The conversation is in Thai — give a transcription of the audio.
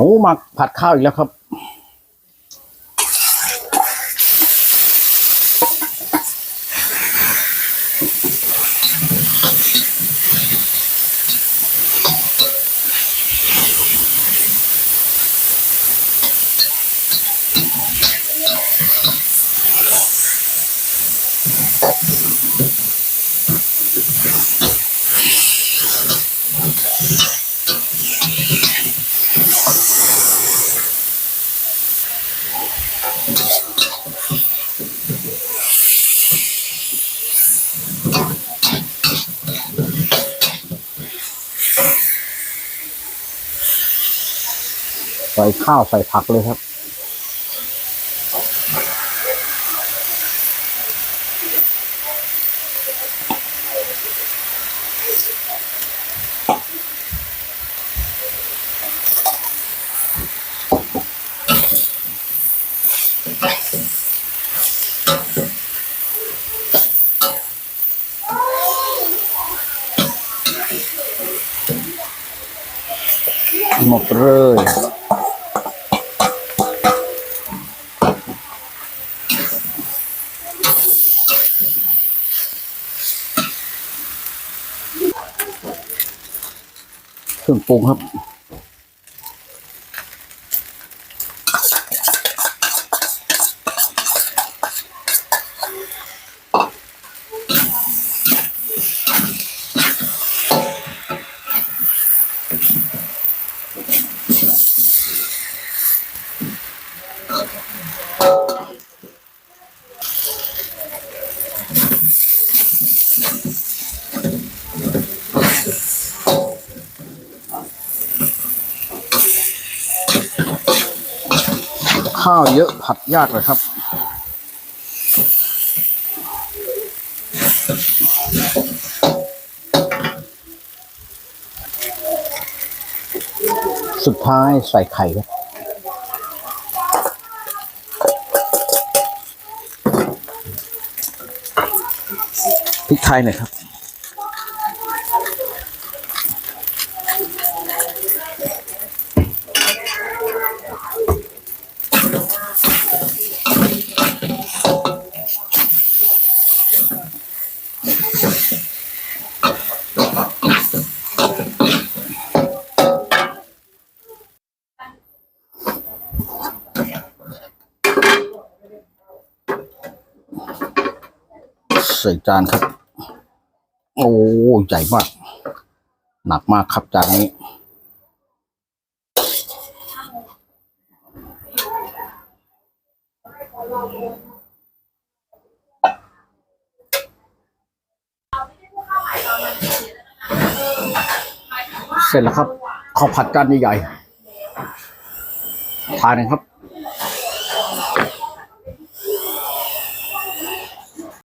มูหมักผัดข้าวอีกแล้วครับ ใส่ข้าวใส่ผักเลยครับ หมดเลยเครื่องปรุงครับ ข้าวเยอะผัดยากเลยครับ สุดท้ายใส่ไข่ครับพริกไทยหน่อยครับ ใส่จานครับ โอ้ใหญ่มาก หนักมากครับจานนี้ เสร็จแล้วครับข้าวผัดจานใหญ่ๆทานนะครับ